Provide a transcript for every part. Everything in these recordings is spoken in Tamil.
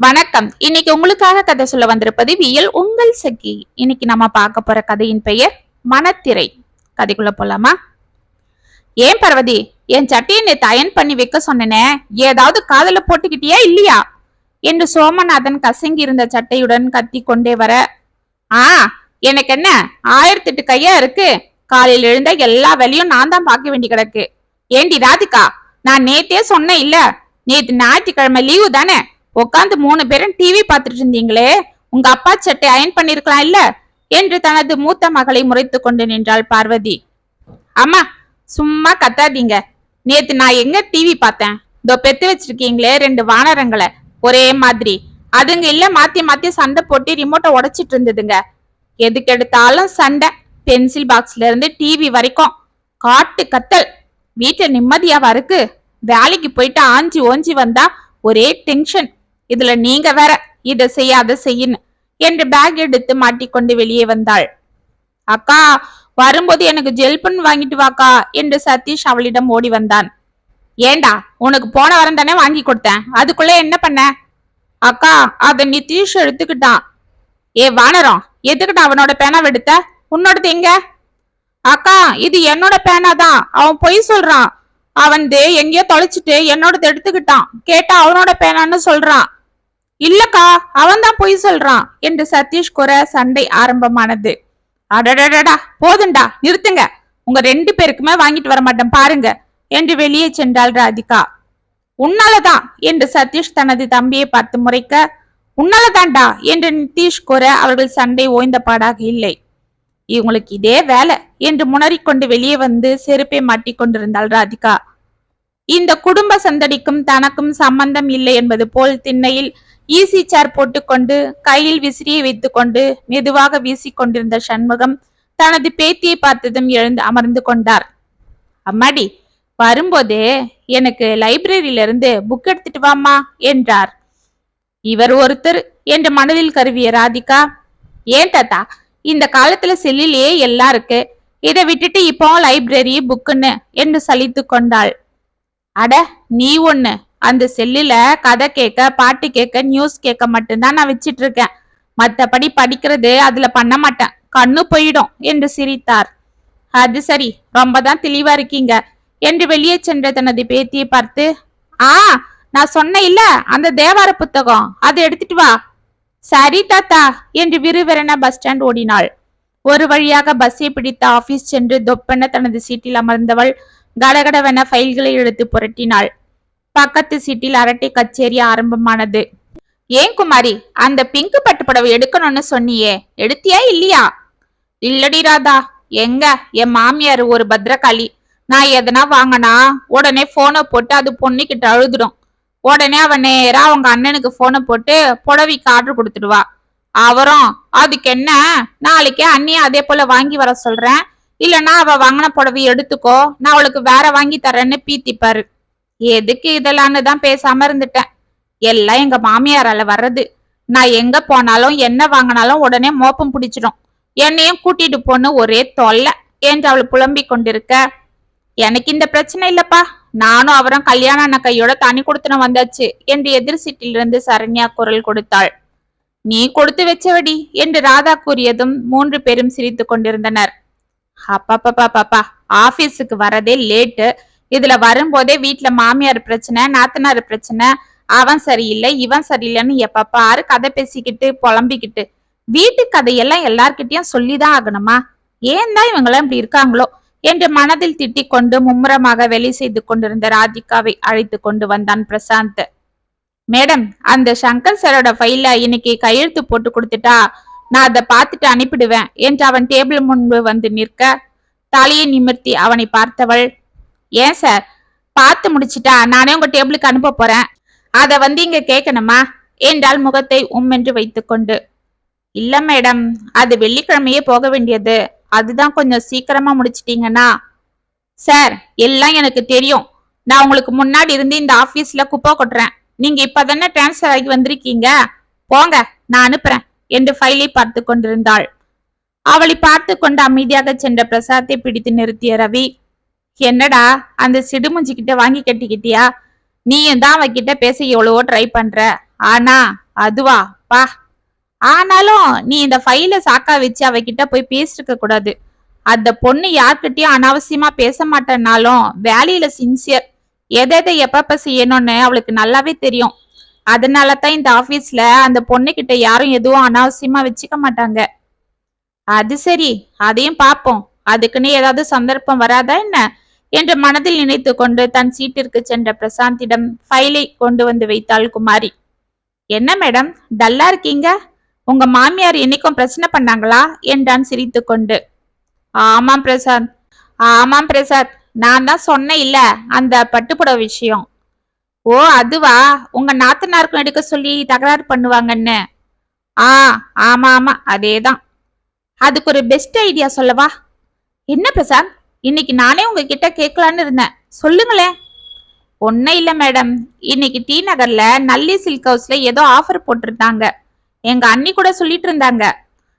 வணக்கம். இன்னைக்கு உங்களுக்காக கதை சொல்ல வந்திருப்பது வியல் உங்கள் சகி இன்னைக்கு நம்ம பார்க்க போற கதையின் பெயர் மனத்திரை. கதைக்குள்ள போலாமா? ஏன் பர்வதி? என் சட்டையை நேற்று அயன் பண்ணி வைக்க சொன்னேனே. ஏதாவது காதல போட்டுக்கிட்டியா இல்லையா? என்று சோமநாதன் கசங்கி இருந்த சட்டையுடன் கத்தி கொண்டே வர ஆ எனக்கு என்ன? ஆயிரத்தி எட்டு கையா இருக்கு. காலையில் எழுந்த எல்லா வேலையும் நான் தான் பார்க்க வேண்டி கிடக்கு. ஏண்டி ராதிகா நான் நேத்தே சொன்னேன் இல்ல நேத்து ஞாயிற்றுக்கிழமை லீவு தானே. உட்காந்து மூணு பேரும் டிவி பார்த்துட்டு இருந்தீங்களே உங்க அப்பா சட்டை அயன் பண்ணிருக்கலாம் இல்ல? என்று தனது மூத்த மகளை முறைத்து கொண்டு நின்றாள் பார்வதி. அம்மா சும்மா கத்தாதீங்க. நேத்து நான் எங்க டிவி பார்த்தேன்? இதோ பெத்து வச்சிருக்கீங்களே ரெண்டு வானரங்களை. ஒரே மாதிரி. அதுங்க இல்ல மாத்தி மாத்தி சண்டை போட்டு ரிமோட்டை உடைச்சிட்டு இருந்ததுங்க. எதுக்கு எடுத்தாலும் சண்டை. பென்சில் பாக்ஸ்ல இருந்து டிவி வரைக்கும். காட்டு கத்தல். வீட்டுல நிம்மதியாவா இருக்கு வேலைக்கு போயிட்டு ஆஞ்சி ஓஞ்சி வந்தா ஒரே டென்ஷன் இதுல நீங்க வேற இத செய்ய அதை செய்யணும் என்று பேக் எடுத்து மாட்டிக்கொண்டு வெளியே வந்தாள். அக்கா வரும்போது எனக்கு ஜெல் பண் வாங்கிட்டு வாக்கா என்று சதீஷ் அவளிடம் ஓடி வந்தான். ஏண்டா உனக்கு போன வாரம் தானே வாங்கி கொடுத்தேன் அதுக்குள்ள என்ன பண்ண? அக்கா அத நிதிஷ் எடுத்துக்கிட்டான் ஏ வானரம் எதுக்கிட்ட அவனோட பேனா எடுத்த? உன்னோடது எங்க? அக்கா இது என்னோட பேனா தான் அவன் பொய் சொல்றான். அவன் எங்கேயோ தொலைச்சிட்டு என்னோடது எடுத்துக்கிட்டான். கேட்டா அவனோட பேனான்னு சொல்றான். இல்லக்கா அவன்தான் பொய் சொல்றான் என்று சதீஷ் கூற சண்டை ஆரம்பமானது. அடடடடா போதுண்டா நிறுத்துங்க. உங்க ரெண்டு பேருக்குமே வாங்கிட்டு வர மாட்டேன் பாருங்க என்று வெளியே சென்றாள் ராதிகா. உன்னாலதான் என்று சதீஷ் தனது தம்பியை பார்த்து முறைக்க உன்னாலதான்டா என்று நிதிஷ் கூற அவர்கள் சண்டை ஓய்ந்த பாடாக இல்லை. இவங்களுக்கு இதே வேலை என்று முனறிக்கொண்டு வெளியே வந்து செருப்பை மாட்டி கொண்டிருந்தாள் ராதிகா. இந்த குடும்ப சந்தடிக்கும் தனக்கும் சம்பந்தம் இல்லை என்பது போல் திண்ணையில் ஈசி சேர் போட்டுக்கொண்டு கையில் விசிறியை வைத்துக்கொண்டு மெதுவாக வீசிக்கொண்டிருந்த சண்முகம் தனது பேத்தியை பார்த்ததும் எழுந்து அமர்ந்து கொண்டார். அம்மாடி வரும்போதே எனக்கு லைப்ரரியிலிருந்து புக் எடுத்துட்டு வாமா என்றார். இவர் ஒருத்தர் என்று மனதில் கருவிய ராதிகா. ஏன் தாத்தா இந்த காலத்துல செல்லிலேயே எல்லாம் இருக்கு. இதை விட்டுட்டு இப்போ லைப்ரரி புக்குன்னு என்று சலித்து கொண்டாள். அட நீ ஒண்ணு அந்த செல்லுல கதை கேட்க பாட்டு கேட்க நியூஸ் கேட்க மட்டும்தான் நான் வச்சிட்டு இருக்கேன் மத்தபடி படிக்கிறது அதுல பண்ண மாட்டேன். கண்ணு போயிடும் என்று சிரித்தார். அது சரி ரொம்ப தான் தெளிவா இருக்கீங்க. என்று வெளியே சென்ற தனது பேத்தியை பார்த்து ஆ நான் சொன்ன இல்ல அந்த தேவார புத்தகம். அதை எடுத்துட்டு வா. சரி தாத்தா என்று விறுவிறன பஸ் ஸ்டாண்ட் ஓடினாள். ஒரு வழியாக பஸ்ஸை பிடித்த ஆபீஸ் சென்று தொப்பென தனது சீட்டில் அமர்ந்தவள் கடகடவென ஃபைல்களை எடுத்து புரட்டினாள். பக்கத்து சீட்டில் அரட்டை கச்சேரி ஆரம்பமானது. ஏன் குமாரி? அந்த பிங்க் பட்டு புடவை எடுக்கணும்னு சொன்னியே. எடுத்தியா இல்லையா? இல்லடி ராதா. எங்க? என் மாமியார் ஒரு பத்ரகாளி நான் எதனா வாங்கினா உடனே போனை போட்டு அது பொண்ணுக்கிட்ட அழுதுடும். உடனே அவன் நேரா அவங்க அண்ணனுக்கு போனை போட்டு புடவைக்கு ஆர்டர் கொடுத்துடுவா. அவரும் அதுக்கு என்ன? நாளைக்கே அண்ணியை அதே போல வாங்கி வர சொல்றேன். இல்லைன்னா அவ வாங்கின புடவை எடுத்துக்கோ. நான் அவளுக்கு வேற வாங்கி தரேன்னு பீத்திப்பாரு. எதுக்கு இதெல்லாம்னு தான் பேசாம இருந்துட்டேன். எல்லாம் எங்க மாமியாரால வர்றது. நான் எங்க போனாலும் என்ன வாங்கினாலும் உடனே மோப்பம் பிடிச்சிடும். என்னையும் கூட்டிட்டு போன்னு ஒரே தொல்லை. என்று அவள் புலம்பிக் கொண்டிருக்க? எனக்கு இந்த பிரச்சனை இல்லப்பா. நானும் அவரும் கல்யாண ஆன கையோட தனி கொடுத்துன வந்தாச்சு என்று எதிர் சீட்டிலிருந்து சரண்யா குரல் கொடுத்தாள். நீ கொடுத்து வச்சவடி என்று ராதா கூறியதும் மூன்று பேரும் சிரித்து கொண்டிருந்தனர். அப்பா பாப்பா ஆபீஸுக்கு வரதே லேட்டு. இதுல வரும்போதே வீட்டுல மாமியார் பிரச்சனை நாத்தனார் பிரச்சனை அவன் சரியில்லை இவன் சரியில்லைன்னு எப்ப பாரு கதை பேசிக்கிட்டு புலம்பிக்கிட்டு. வீட்டு கதையெல்லாம் எல்லார்கிட்டயும் சொல்லிதான் ஆகணுமா? ஏன் தான் இவங்களாம் இப்படி இருக்காங்களோ? என்று மனதில் திட்டிக் கொண்டு மும்முரமாக வெளி செய்து கொண்டிருந்த ராதிகாவை அழைத்து கொண்டு வந்தான் பிரசாந்த். மேடம் அந்த சங்கர் சாரோட ஃபைல இன்னைக்கு கையெழுத்து போட்டு கொடுத்துட்டா நான் அதை பார்த்துட்டு அனுப்பிடுவேன் என்று அவன் டேபிள் முன்பு வந்து நிற்க தலையை நிமிர்த்தி அவனை பார்த்தவள் ஏன் சார்? பார்த்து முடிச்சிட்டா? நானே உங்க டேபிளுக்கு அனுப்ப போறேன். அத வந்து இங்க கேட்கணுமா என்றால் முகத்தை உம்மென்று வைத்துக்கொண்டு. இல்ல மேடம் அது வெள்ளிக்கிழமையே போக வேண்டியது. அதுதான் கொஞ்சம் சீக்கிரமா முடிச்சிட்டீங்கன்னா. சார் எல்லாம் எனக்கு தெரியும். நான் உங்களுக்கு முன்னாடி இருந்து இந்த ஆபீஸ்ல குப்பை கொட்டுறேன். நீங்க இப்பதானே டிரான்ஸ்ஃபர் ஆகி வந்திருக்கீங்க? போங்க நான் அனுப்புறேன் என்று ஃபைலை பார்த்து கொண்டிருந்தாள். அவளை பார்த்து கொண்டு அமைதியாக சென்ற பிரசாத்தை பிடித்து நிறுத்திய ரவி என்னடா அந்த சிடுமுஞ்சி கிட்ட வாங்கி கட்டிக்கிட்டியா? நீயும் தான் அவகிட்ட பேச எவ்வளவோ ட்ரை பண்ற. ஆனா அதுவா? பா. ஆனாலும் நீ இந்த ஃபைல சாக்கா வச்சு அவகிட்ட போய் பேசிருக்க கூடாது. அந்த பொண்ணு யார்கிட்டயும் அனாவசியமா பேச மாட்டேன்னாலும் வேலையில சின்சியர் எதை எதை எப்பப்ப செய்யணும்னு அவளுக்கு நல்லாவே தெரியும். அதனால தான் இந்த ஆபீஸ்ல அந்த பொண்ணு கிட்ட யாரும் எதுவும் அனாவசியமா வச்சுக்க மாட்டாங்க. அது சரி அதையும் பார்ப்போம். அதுக்குன்னு ஏதாவது சந்தர்ப்பம் வராதா என்ன? என்று மனதில் நினைத்து கொண்டு தன் சீட்டிற்கு சென்ற பிரசாந்திடம் ஃபைலை கொண்டு வந்து வைத்தாள் குமாரி. என்ன மேடம் டல்லா இருக்கீங்க? உங்க மாமியார் என்னைக்கும் பிரச்சனை பண்ணாங்களா? என்றான் சிரித்து கொண்டு ஆமாம் பிரசாத் ஆமாம் பிரசாத் நான் தான் சொன்னேன் இல்ல அந்த பட்டுப்புடவை விஷயம். ஓ அதுவா? உங்க நாத்தனாருக்கும் எடுக்க சொல்லி தகராறு பண்ணுவாங்கன்னு. ஆ ஆமா ஆமா அதேதான். அதுக்கு ஒரு பெஸ்ட் ஐடியா சொல்லவா? என்ன பிரசாந்த்? இன்னைக்கு நானே உங்ககிட்ட கேட்கலான்னு இருந்தேன். சொல்லுங்களேன். ஒன்றும் இல்லை மேடம். இன்னைக்கு டி நகர்ல நல்லி சில்க் ஹவுஸ்ல ஏதோ ஆஃபர் போட்டிருந்தாங்க. எங்க அண்ணி கூட சொல்லிட்டு இருந்தாங்க.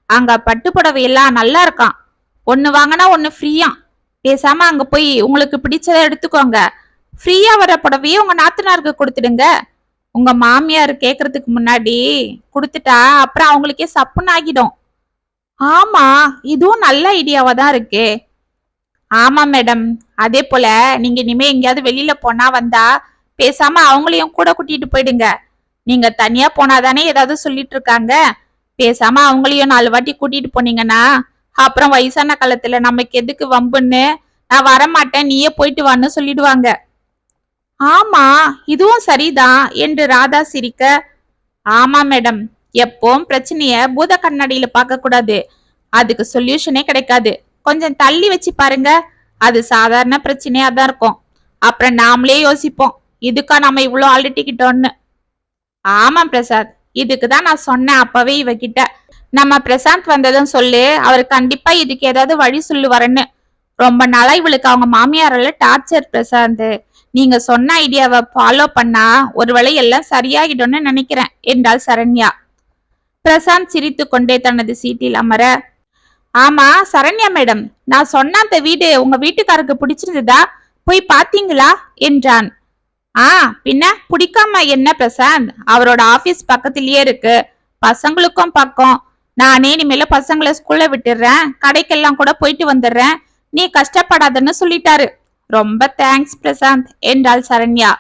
அங்க பட்டு புடவை எல்லாம் நல்லா இருக்கான் ஒன்று வாங்கினா ஒன்று ஃப்ரீயா பேசாம அங்க போய் உங்களுக்கு பிடிச்சதை எடுத்துக்கோங்க. ஃப்ரீயா வர புடவையே உங்க நாத்தனாருக்கு கொடுத்துடுங்க. உங்க மாமியார் கேக்குறதுக்கு முன்னாடி கொடுத்துட்டா அப்புறம் அவங்களுக்கே சப்புன்னு ஆகிடும். ஆமா இதுவும் நல்ல ஐடியாவா தான் இருக்கே. ஆமா மேடம் அதே போல நீங்க இனிமே எங்கேயாவது வெளியில போனா வந்தா பேசாம அவங்களையும் கூட கூட்டிட்டு போயிடுங்க. நீங்க தனியா போனாதானே ஏதாவது சொல்லிட்டு இருக்காங்க. பேசாம அவங்களையும் நாலு வாட்டி கூட்டிட்டு போனீங்கன்னா அப்புறம் வயசான காலத்துல நமக்கு எதுக்கு வம்புன்னு நான் வரமாட்டேன் நீயே போயிட்டு வான்னு சொல்லிடுவாங்க. ஆமா இதுவும் சரிதான் என்று ராதா சிரிக்க. ஆமா மேடம் எப்பவும் பிரச்சனைய பூத கண்ணாடியில பார்க்க கூடாது அதுக்கு சொல்யூஷனே கிடைக்காது. கொஞ்சம் தள்ளி வச்சு பாருங்க. அது சாதாரண பிரச்சனையா தான் இருக்கும். அப்புறம் நாமளே யோசிப்போம். இதுக்கா நம்ம இவ்வளோ அலட்டிக்கிட்டோன்னு ஆமா பிரசாத் இதுக்கு தான் நான் சொன்னேன் அப்பவே இவகிட்ட. நம்ம பிரசாந்த் வந்ததும் சொல்லு அவர் கண்டிப்பா இதுக்கு ஏதாவது வழி சொல்லுவாருன்னு. ரொம்ப நாளா இவளுக்கு அவங்க மாமியாரால டார்ச்சர் பிரசாந்த். நீங்க சொன்ன ஐடியாவை ஃபாலோ பண்ணா ஒருவேளை எல்லாம் சரியாகிடும்னு நினைக்கிறேன் என்றாள் சரண்யா. பிரசாந்த் சிரித்து கொண்டே தனது சீட்டில் அமர ஆமா சரண்யா மேடம் நான் சொன்ன அந்த வீடு உங்க வீட்டுக்காருக்கு பிடிச்சிருந்ததா? போய் பாத்தீங்களா? என்றான். ஆ பின்ன பிடிக்காம என்ன பிரசாந்த்? அவரோட ஆபீஸ் பக்கத்திலேயே இருக்கு. பசங்களுக்கும் பக்கம். நானே இனிமேல பசங்களை ஸ்கூல்ல விட்டுடுறேன் கடைக்கெல்லாம் கூட போயிட்டு வந்துடுறேன். நீ கஷ்டப்படாதன்னு சொல்லிட்டாரு. ரொம்ப தேங்க்ஸ் பிரசாந்த் என்றாள் சரண்யா.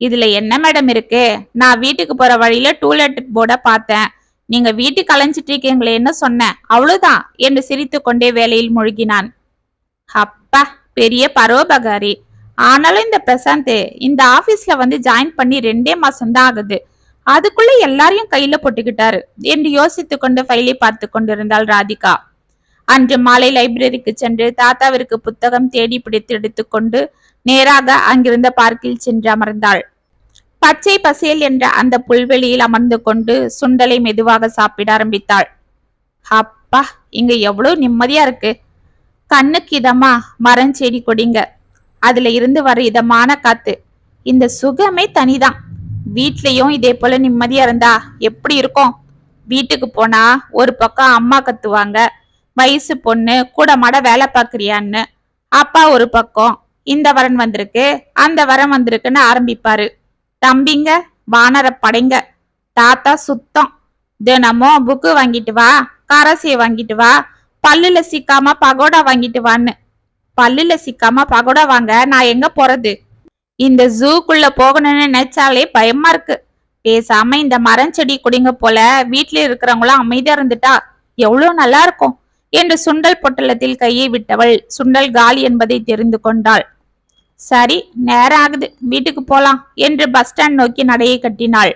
இதுல என்ன மேடம் இருக்கு? நான் வீட்டுக்கு போற வழியில டூலெட் போர்ட பார்த்தேன். நீங்க வீட்டுக்கு அலைஞ்சிட்டு இருக்கீங்களேன்னு சொன்னேன்? அவ்வளவுதான் என்று சிரித்து கொண்டே வேலையில் மூழ்கினான். அப்பா பெரிய பரோபகாரி. ஆனாலும் இந்த பிரசாந்த் இந்த ஆபீஸ்ல வந்து ஜாயின் பண்ணி ரெண்டே மாசம் தான் ஆகுது. அதுக்குள்ள எல்லாரையும் கையில போட்டுக்கிட்டாரு என்று யோசித்து கொண்டு ஃபைலை பார்த்து கொண்டிருந்தாள் ராதிகா. அன்று மாலை லைப்ரரிக்கு சென்று தாத்தாவிற்கு புத்தகம் தேடி பிடித்து எடுத்துக்கொண்டு நேராக அங்கிருந்த பார்க்கில் சென்று அமர்ந்தாள். பச்சை பசேல் என்ற அந்த புல்வெளியில் அமர்ந்து கொண்டு சுண்டலை மெதுவாக சாப்பிட ஆரம்பித்தாள். அப்பா இங்க எவ்வளவு நிம்மதியா இருக்கு. கண்ணுக்கு இதமா மரம் செடி கொடிங்க. அதுல இருந்து வர இதமான காத்து. இந்த சுகமே தனிதான். வீட்லயும் இதே போல நிம்மதியா இருந்தா எப்படி இருக்கும்? வீட்டுக்கு போனா ஒரு பக்கம் அம்மா கத்துவாங்க. வயசு பொண்ணு கூட மாட வேலை பாக்குறியான்னு அப்பா ஒரு பக்கம் இந்த வரன் வந்திருக்கு அந்த வரன் வந்திருக்குன்னு ஆரம்பிப்பாரு. தம்பிங்க வானர படைங்க. தாத்தா சுத்தம். தினமும் புக்கு வாங்கிட்டு வா கரசியை வாங்கிட்டு வா. பல்லுல சிக்காம பகோடா வாங்கிட்டு வான்னு. பல்லுல சிக்காம பகோடா வாங்க நான் எங்க போறது? இந்த ஜூக்குள்ள போகணும்னு நினைச்சாலே பயமா இருக்கு. பேசாம இந்த மரம் செடி குடிங்க போல வீட்டுல இருக்கிறவங்களும் அமைதியா இருந்துட்டா எவ்வளவு நல்லா இருக்கும். என்று சுண்டல் பொட்டலத்தில் கையை விட்டவள் சுண்டல் காலி என்பதை தெரிந்து கொண்டாள். சரி நேரம் ஆகுது வீட்டுக்கு போலாம் என்று பஸ் ஸ்டாண்ட் நோக்கி நடையை கட்டினாள்.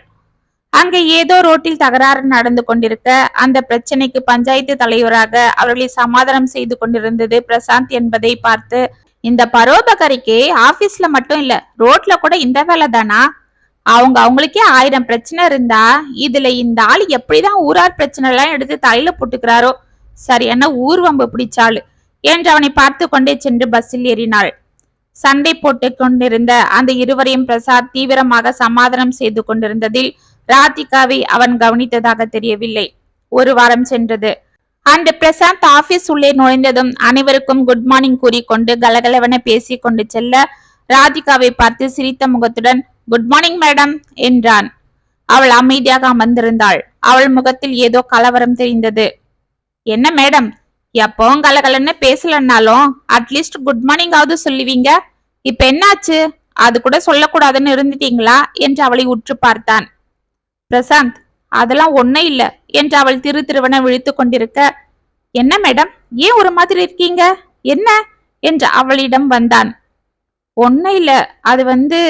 அங்கே ஏதோ ரோட்டில் தகராறு நடந்து கொண்டிருக்க அந்த பிரச்சனைக்கு பஞ்சாயத்து தலைவராக அவர்களை சமாதானம் செய்து கொண்டிருந்தது பிரசாந்த் என்பதை பார்த்து இந்த பரோபகரிக்கு ஆபீஸ்ல மட்டும் இல்ல ரோட்ல கூட இந்த வேலை தானா? அவங்க அவங்களுக்கே ஆயிரம் பிரச்சனை இருந்தா இதுல இந்த ஆள் எப்படிதான் ஊரார் பிரச்சனை எல்லாம் எடுத்து தலையில போட்டுக்கிறாரோ? சரியான ஊர்வம்பு பிடிச்சாள்? என்று அவனை பார்த்து கொண்டே சென்று பஸ்ஸில் ஏறினாள். சண்டை போட்டுக் கொண்டிருந்த அந்த இருவரையும் பிரசாத் தீவிரமாக சமாதானம் செய்து கொண்டிருந்ததில் ராதிகாவை அவன் கவனித்ததாக தெரியவில்லை. ஒரு வாரம் சென்றது. அன்று பிரசாந்த் ஆபீஸ் உள்ளே நுழைந்ததும் அனைவருக்கும் குட் மார்னிங் கூறிக்கொண்டு கலகலவென பேசிக் கொண்டு செல்ல ராதிகாவை பார்த்து சிரித்த முகத்துடன் குட் மார்னிங் மேடம் என்றான். அவள் அமைதியாக அமர்ந்திருந்தாள். அவள் முகத்தில் ஏதோ கலவரம் தெரிந்தது. என்ன மேடம் எப்பவும் கலகலன்னு பேசலன்னாலும் அட்லீஸ்ட் குட் மார்னிங்காவது சொல்லுவீங்க. இப்ப என்னாச்சு? அது கூட சொல்லக்கூடாதுன்னு இருந்துட்டீங்களா? என்று அவளை உற்று பார்த்தான். பிரசாந்த் அதெல்லாம் ஒண்ணும் இல்ல என்று அவள் திரு திருவன விழித்து கொண்டிருக்க. என்ன மேடம்? ஏன் ஒரு மாதிரி இருக்கீங்க? என்ன? என்று அவளிடம் வந்தான். ஒன்னும் இல்ல அது வந்து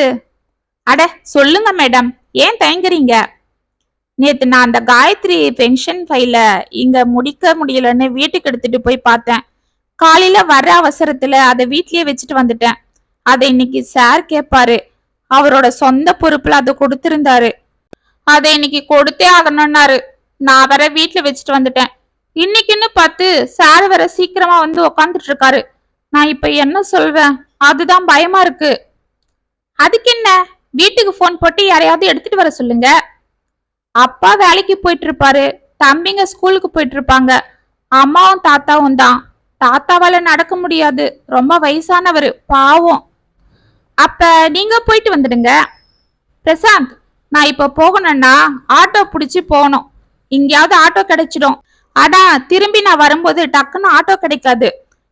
அட சொல்லுங்க மேடம் ஏன் தயங்குறீங்க? நேத்து நான் அந்த காயத்ரி பென்ஷன் ஃபைல இங்க முடிக்க முடியலன்னு வீட்டுக்கு எடுத்துட்டு போய் பார்த்தேன். காலையில வர அவசரத்துல அதை வீட்லயே வச்சுட்டு வந்துட்டேன். அதை இன்னைக்கு சார் கேட்பாரு. அவரோட சொந்த பொறுப்புல அதை கொடுத்திருந்தாரு. அதை இன்னைக்கு கொடுத்தே ஆகணும்னாரு. நான் வர வீட்டுல வச்சுட்டு வந்துட்டேன். இன்னைக்குன்னு பார்த்து சார் வர சீக்கிரமா வந்து உக்காந்துட்டு இருக்காரு. நான் இப்ப என்ன சொல்வேன்? அதுதான் பயமா இருக்கு. அதுக்கு என்ன? வீட்டுக்கு ஃபோன் போட்டு யாரையாவது எடுத்துட்டு வர சொல்லுங்க. அப்பா வேலைக்கு போயிட்டு இருப்பாரு தம்பிங்க ஸ்கூலுக்கு போயிட்டு இருப்பாங்க அம்மாவும் தாத்தாவும் தான். தாத்தாவால நடக்க முடியாது. ரொம்ப வயசானவர் பாவம். அப்ப நீங்க போயிட்டு வந்துடுங்க. பிரசாந்த் நான் இப்ப போகணும்னா ஆட்டோ பிடிச்சி போகணும். எங்கேயாவது ஆட்டோ கிடைச்சிடும். ஆனா திரும்பி நான் வரும்போது டக்குன்னு ஆட்டோ கிடைக்காது.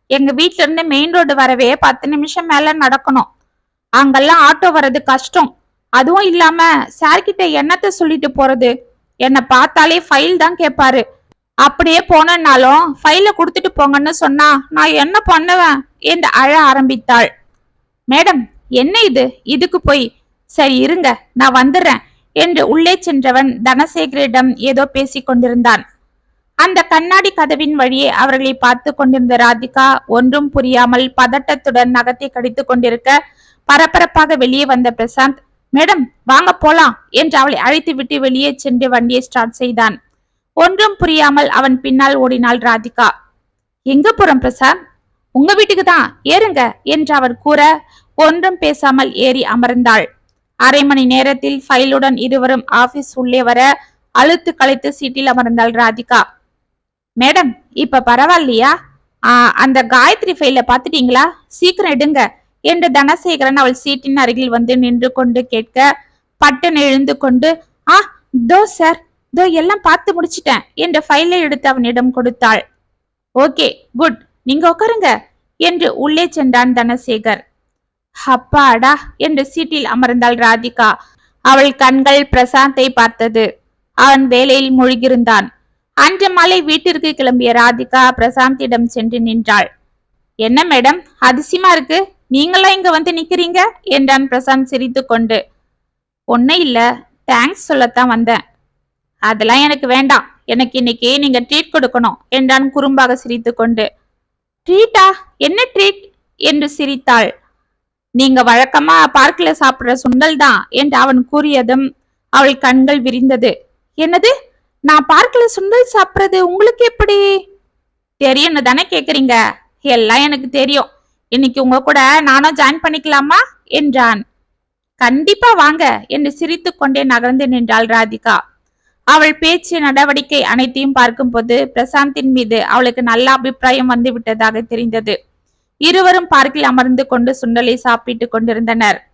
எங்க வீட்ல இருந்து மெயின் ரோடு வரவே பத்து நிமிஷம் மேல நடக்கணும். அங்கெல்லாம் ஆட்டோ வர்றது கஷ்டம். அதுவும் இல்லாம சார்கிட்ட என்னத்த சொல்லிட்டு போறது? என்னை பார்த்தாலே ஃபைல் தான் கேட்பாரு அப்படியே போனனாலும் ஃபைல கொடுத்துட்டு போங்கன்னு சொன்னா நான் என்ன பண்ணுவேன்? என்று அழ ஆரம்பித்தாள். மேடம் என்ன இது? இதுக்கு போய் சரி இருங்க நான் வந்துடுறேன் என்று உள்ளே சென்றவன் தனசேகரிடம் ஏதோ பேசிக் கொண்டிருந்தான். அந்த கண்ணாடி கதவின் வழியே அவர்களை பார்த்து கொண்டிருந்த ராதிகா ஒன்றும் புரியாமல் பதட்டத்துடன் நகத்தை கடித்து கொண்டிருக்க பரபரப்பாக வெளியே வந்த பிரசாந்த் மேடம் வாங்க போலாம் என்று அவளை அழைத்து விட்டு வெளியே சென்று வண்டியை ஸ்டார்ட் செய்தான். ஒன்றும் புரியாமல் அவன் பின்னால் ஓடினாள் ராதிகா. எங்க போறோம் பிரசாத் உங்க வீட்டுக்கு தான் ஏறுங்க என்று அவர் கூற ஒன்றும் பேசாமல் ஏறி அமர்ந்தாள். அரை மணி நேரத்தில் ஃபைலுடன் இருவரும் ஆபீஸ் உள்ளே வர அழுத்து களைத்து சீட்டில் அமர்ந்தாள் ராதிகா. மேடம் இப்ப பரவாயில்லையா? ஆ, அந்த காயத்ரி ஃபைல பாத்துட்டீங்களா சீக்கிரம் எடுங்க. என்று தனசேகரன் அவள் சீட்டின் அருகில் வந்து நின்று கொண்டு கேட்க பட்டன் எழுந்து கொண்டு ஆ தோ சார் தோ எல்லாம் பார்த்து முடிச்சிட்டேன் என்ற ஃபைலை எடுத்து அவனிடம் கொடுத்தாள். ஓகே குட் நீங்க உட்காருங்க என்று உள்ளே சென்றான் தனசேகர். அப்பாடா என்று சீட்டில் அமர்ந்தாள் ராதிகா. அவள் கண்கள் பிரசாந்தை பார்த்தது. அவன் வேலையில் மூழ்கியிருந்தான். அன்று மாலை வீட்டிற்கு கிளம்பிய ராதிகா பிரசாந்திடம் சென்று நின்றாள். என்ன மேடம் அதிசயமா இருக்கு? நீங்களாம் இங்க வந்து நிக்கிறீங்க? என்றான் பிரசாந்த் சிரித்து கொண்டு ஒன்னும் இல்ல. தேங்க்ஸ் சொல்லத்தான் வந்தேன். அதெல்லாம் எனக்கு வேண்டாம். எனக்கு இன்னைக்கு நீங்க ட்ரீட் கொடுக்கணும். என்றான் குறும்பாக சிரித்து கொண்டு ட்ரீட்டா என்ன ட்ரீட் என்று சிரித்தாள். நீங்க வழக்கமா பார்க்கில் சாப்பிடுற சுண்டல் தான் என்று அவன் கூறியதும் அவள் கண்கள் விரிந்தது. என்னது? நான் பார்க்கில் சுண்டல் சாப்பிட்றது உங்களுக்கு எப்படி? தெரியும்னு தானே கேக்குறீங்க. எல்லாம் எனக்கு தெரியும். இன்னைக்கு உங்க கூட நானும் ஜாயின் பண்ணிக்கலாமா? என்றான். கண்டிப்பா வாங்க என்று சிரித்து கொண்டே நகர்ந்து நின்றாள் ராதிகா. அவள் பேச்சு நடவடிக்கை அனைத்தையும் பார்க்கும்போது பிரசாந்தின் மீது அவளுக்கு நல்ல அபிப்பிராயம் வந்து விட்டதாக தெரிந்தது. இருவரும் பார்க்கில் அமர்ந்து கொண்டு சுண்டலை சாப்பிட்டுக் கொண்டிருந்தனர்.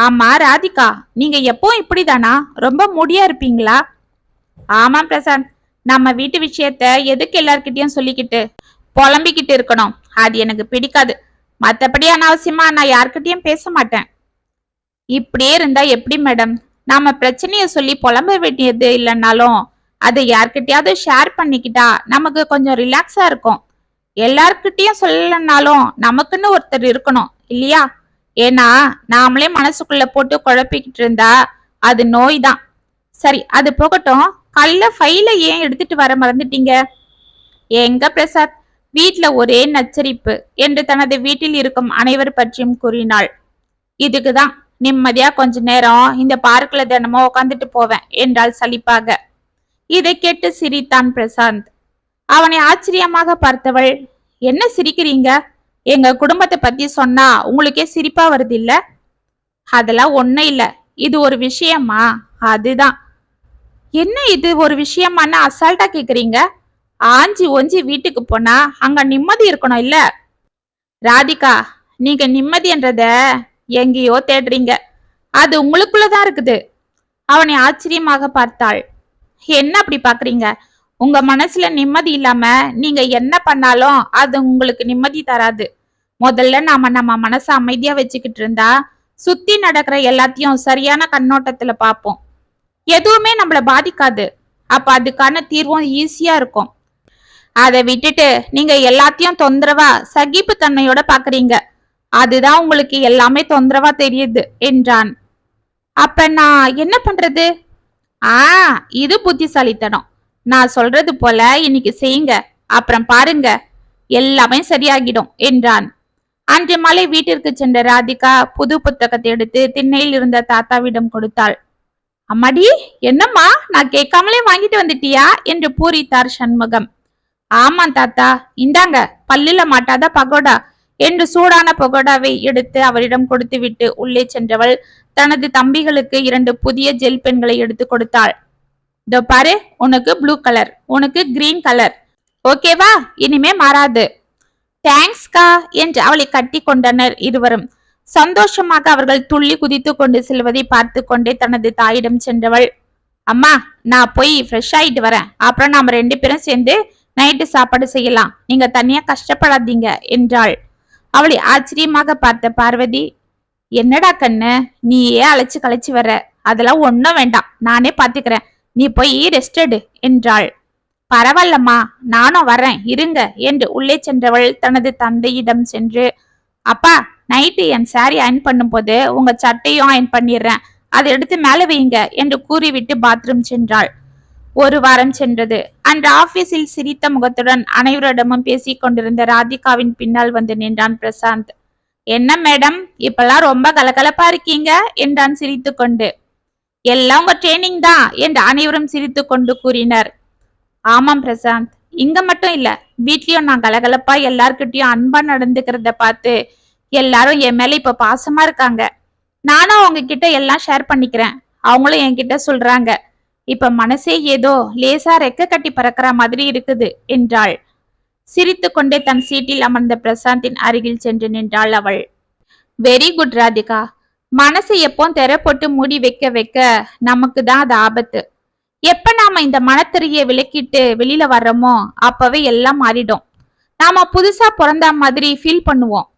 ஆமா ராதிகா நீங்க எப்போ இப்படிதானா? ரொம்ப முடியா இருப்பீங்களா? ஆமா பிரசாந்த். நம்ம வீட்டு விஷயத்த எதுக்கு எல்லார்கிட்டயும் சொல்லிக்கிட்டு புலம்பிக்கிட்டு இருக்கணும்? அது எனக்கு பிடிக்காது. மத்தபடி அனாவசியமா நான் யார்கிட்டயும் பேச மாட்டேன். இப்படியே இருந்தா எப்படி மேடம் நாம பிரச்சனைய சொல்லி புலம்ப வேண்டியது இல்லைன்னாலும் அதை யார்கிட்டயாவது ஷேர் பண்ணிக்கிட்டா நமக்கு கொஞ்சம் ரிலாக்ஸா இருக்கும். எல்லார்கிட்டயும் சொல்லலைன்னாலும் நமக்குன்னு ஒருத்தர் இருக்கணும் இல்லையா? ஏன்னா நாமளே மனசுக்குள்ள போட்டு குழப்பிக்கிட்டு இருந்தா அது நோய் தான் சரி அது போகட்டும். கல்ல ஃபைல ஏன் எடுத்துட்டு வர மறந்துட்டீங்க? எங்க பிரசாத்? வீட்ல ஒரே நச்சரிப்பு என்று தனது வீட்டில் இருக்கும் அனைவர் பற்றியும் கூறினாள். இதுக்குதான் நிம்மதியா கொஞ்ச நேரம் இந்த பார்க்ல தினமும் உட்காந்துட்டு போவேன் என்றாள் சலிப்பாக. இதை கேட்டு சிரித்தான் பிரசாந்த். அவனை ஆச்சரியமாக பார்த்தவள் என்ன சிரிக்கிறீங்க? எங்க குடும்பத்தை பத்தி சொன்னா உங்களுக்கே சிரிப்பா வருது இல்ல அதெல்லாம் ஒண்ணும் இல்ல. இது ஒரு விஷயமா? அதுதான். என்ன இது? ஒரு விஷயமான அசால்ட்டா கேக்குறீங்க? ஆஞ்சி ஒஞ்சி வீட்டுக்கு போனா அங்க நிம்மதி இருக்கணும் இல்ல? ராதிகா நீங்க நிம்மதின்றத எங்கேயோ தேடுறீங்க. அது உங்களுக்குள்ளதான் இருக்குது. அவனை ஆச்சரியமாக பார்த்தாள். என்ன அப்படி பாக்குறீங்க? உங்க மனசுல நிம்மதி இல்லாம நீங்க என்ன பண்ணாலும் அது உங்களுக்கு நிம்மதி தராது. முதல்ல நாம நம்ம மனசை அமைதியா வச்சுக்கிட்டு இருந்தா சுத்தி நடக்கிற எல்லாத்தையும் சரியான கண்ணோட்டத்துல பார்ப்போம். எதுவுமே நம்மள பாதிக்காது. அப்ப அதுக்கான தீர்வும் ஈஸியா இருக்கும். அதை விட்டுட்டு நீங்க எல்லாத்தையும் தொந்தரவா சகிப்பு தன்மையோட பாக்குறீங்க. அதுதான் உங்களுக்கு எல்லாமே தொந்தரவா தெரியுது என்றான். அப்ப நான் என்ன பண்றது? ஆ இது புத்திசாலித்தனம். நான் சொல்றது போல இன்னைக்கு செய்யுங்க அப்புறம் பாருங்க எல்லாமே சரியாகிடும் என்றான். அன்று மாலை வீட்டிற்கு சென்ற ராதிகா புது புத்தகத்தை எடுத்து திண்ணையில் இருந்த தாத்தாவிடம் கொடுத்தாள். அம்மாடி என்னம்மா நான் கேட்காமலே வாங்கிட்டு வந்துட்டியா? என்று பூரித்தார் சண்முகம். ஆமா தாத்தா. இந்தாங்க பல்லில மாட்டாத பகோடா. என்று சூடான பகோடாவை எடுத்து அவரிடம் கொடுத்துவிட்டு உள்ளே சென்றவள் தனது தம்பிகளுக்கு இரண்டு புதிய ஜெல் பெண்களை எடுத்து கொடுத்தாள். இதோ பாரு உனக்கு ப்ளூ கலர் உனக்கு கிரீன் கலர் ஓகேவா இனிமே மாறாது. தேங்க்ஸ்கா என்று அவளை கட்டி கொண்டனர் இருவரும். சந்தோஷமாக அவர்கள் துள்ளி குதித்து கொண்டு செல்வதை பார்த்து கொண்டே தனது தாயிடம் சென்றவள் அம்மா நான் போய் ஃப்ரெஷ் ஆயிட்டு வரேன். அப்புறம் நாம ரெண்டு பேரும் சேர்ந்து நைட்டு சாப்பாடு செய்யலாம். நீங்க தனியா கஷ்டப்படாதீங்க என்றாள். அவளை ஆச்சரியமாக பார்த்த பார்வதி என்னடா கண்ணு நீயே அழைச்சு களைச்சு வர அதெல்லாம் ஒன்றும் வேண்டாம். நானே பாத்துக்கிறேன். நீ போய் ரெஸ்ட் எடு என்றாள். பரவாயில்லம்மா நானும் வரேன் இருங்க என்று உள்ளே சென்றவள் தனது தந்தையிடம் சென்று அப்பா நைட்டு என் சாரி அயன் பண்ணும்போது உங்க சட்டையும் அயன் பண்ணிடுறேன். அதை எடுத்து மேலே வையுங்க என்று கூறிவிட்டு பாத்ரூம் சென்றாள். ஒரு வாரம் சென்றது. அன்று ஆபீஸில் சிரித்த முகத்துடன் அனைவரிடமும் பேசிக் கொண்டிருந்த ராதிகாவின் பின்னால் வந்து நின்றான் பிரசாந்த். என்ன மேடம் இப்பெல்லாம் ரொம்ப கலகலப்பா இருக்கீங்க? என்றான் சிரித்து கொண்டு. எல்லாம் உங்க ட்ரைனிங் தான் என்று அனைவரும் சிரித்து கொண்டு கூறினர். ஆமாம் பிரசாந்த் இங்க மட்டும் இல்ல வீட்லயும் நான் கலகலப்பா எல்லார்கிட்டயும் அன்பா நடந்துக்கிறத பார்த்து எல்லாரும் என் மேல இப்ப பாசமா இருக்காங்க. நானும் அவங்க கிட்ட எல்லாம் ஷேர் பண்ணிக்கிறேன். அவங்களும் என்கிட்ட சொல்றாங்க. இப்ப மனசே ஏதோ லேசா ரெக்க கட்டி பறக்கிற மாதிரி இருக்குது என்றாள். சிரித்து கொண்டே தன் சீட்டில் அமர்ந்த பிரசாந்தின் அருகில் சென்று நின்றாள் அவள். Very good Radhika. மனசை எப்போ தெர போட்டு மூடி வைக்க வைக்க நமக்கு தான் அது ஆபத்து. எப்ப நாம இந்த மனத்திரையை விளக்கிட்டு வெளியில வர்றோமோ அப்பவே எல்லாம் மாறிடும். நாம புதுசா பிறந்த மாதிரி ஃபீல் பண்ணுவோம்.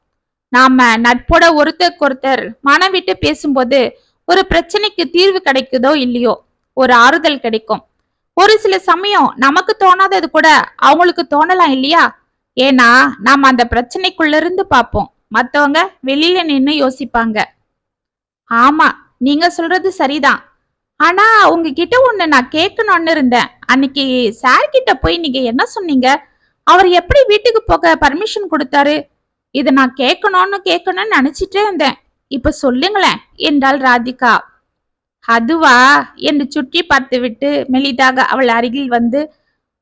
நாம நட்போட ஒருத்தருக்கு ஒருத்தர் மனம் விட்டு பேசும்போது ஒரு பிரச்சனைக்கு தீர்வு கிடைக்குதோ இல்லையோ ஒரு ஆறுதல் கிடைக்கும். ஒரு சில சமயம் நமக்கு தோணாதது கூட அவங்களுக்கு தோணலாம் இல்லையா? ஏன்னா நாம் அந்த பிரச்சனைக்குள்ள இருந்து பார்ப்போம். மத்தவங்க வெளியில நின்று யோசிப்பாங்க. ஆமா நீங்க சொல்றது சரிதான். ஆனா உங்ககிட்ட ஒண்ணு நான் கேட்கணும்னு இருந்தேன். அன்னைக்கு சார் கிட்ட போய் நீங்க என்ன சொன்னீங்க? அவர் எப்படி வீட்டுக்கு போக பர்மிஷன் கொடுத்தாரு? இதை நான் கேட்கணும்னு கேட்கணும்னு நினைச்சிட்டே இருந்தேன். இப்ப சொல்லுங்களேன் என்றாள் ராதிகா. அதுவா? என்று சுற்றி பார்த்துவிட்டு மெலிதாக அவள் அருகில் வந்து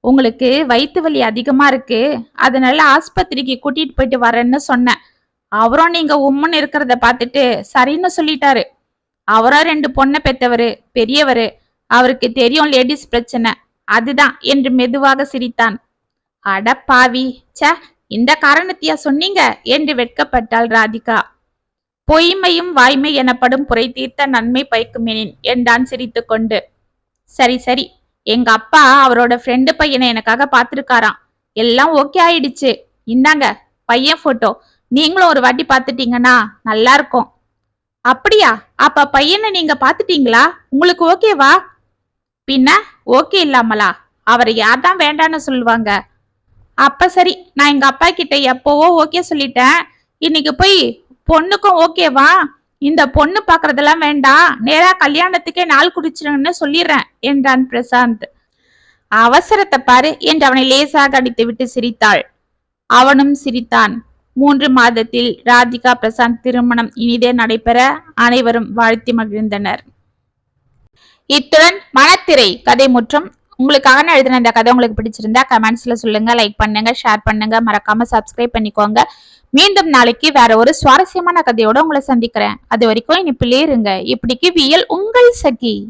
உங்களுக்கு வயிற்று வலி அதிகமா இருக்கு. அதனால ஆஸ்பத்திரிக்கு கூட்டிட்டு போயிட்டு வரேன்னு சொன்னேன் அவரும் நீங்க உம்முன்னு இருக்கிறத பார்த்துட்டு சரின்னு சொல்லிட்டாரு. அவரோ ரெண்டு பொண்ணை பெற்றவர் பெரியவர். அவருக்கு தெரியும் லேடிஸ் பிரச்சனை. அதுதான் என்று மெதுவாக சிரித்தான். அட பாவி ச இந்த காரணத்தையா சொன்னீங்க? என்று வெட்கப்பட்டாள் ராதிகா. பொய்மையும் வாய்மை எனப்படும் புரை தீர்த்த நன்மை பயக்குமெனின் என்றான் சிரித்து கொண்டு. சரி சரி. எங்க அப்பா அவரோட ஃப்ரெண்டு பையனை எனக்காக பார்த்துருக்காராம். எல்லாம் ஓகே ஆயிடுச்சு. இந்தாங்க பையன் போட்டோ நீங்களும் ஒரு வாட்டி பார்த்துட்டீங்கன்னா நல்லா இருக்கும். அப்படியா? அப்ப பையனை நீங்க பாத்துட்டீங்களா உங்களுக்கு ஓகேவா பின்ன ஓகே இல்லாமலா? அவரை யார் தான் வேண்டான்னு சொல்லுவாங்க? அப்ப சரி நான் எங்க அப்பா கிட்ட எப்போவோ ஓகே சொல்லிட்டேன். இன்னைக்கு போய் பொண்ணுக்கும் ஓகேவா? இந்த பொண்ணு பாக்குறதெல்லாம் வேண்டாம் நேரா கல்யாணத்துக்கே நாள் குடிச்சிருங்கன்னு சொல்லிடுறேன் என்றான் பிரசாந்த். அவசரத்தை பாரு என்று அவனை லேசாக அடித்து விட்டு சிரித்தாள். அவனும் சிரித்தான். மூன்று மாதத்தில் ராதிகா பிரசாந்த் திருமணம் இனிதே நடைபெற அனைவரும் வாழ்த்தி மகிழ்ந்தனர். இத்துடன் மனத்திரை கதை முற்றும். உங்களுக்காக நான் எழுதின இந்த கதை உங்களுக்கு பிடிச்சிருந்தா கமெண்ட்ஸ்ல சொல்லுங்க லைக் பண்ணுங்க ஷேர் பண்ணுங்க. மறக்காம சப்ஸ்கிரைப் பண்ணிக்கோங்க. மீண்டும் நாளைக்கு வேற ஒரு சுவாரஸ்யமான கதையோட உங்களை சந்திக்கிறேன். அது வரைக்கும் இனி இருங்க. இப்படிக்கு வியல் உங்கள் சகி.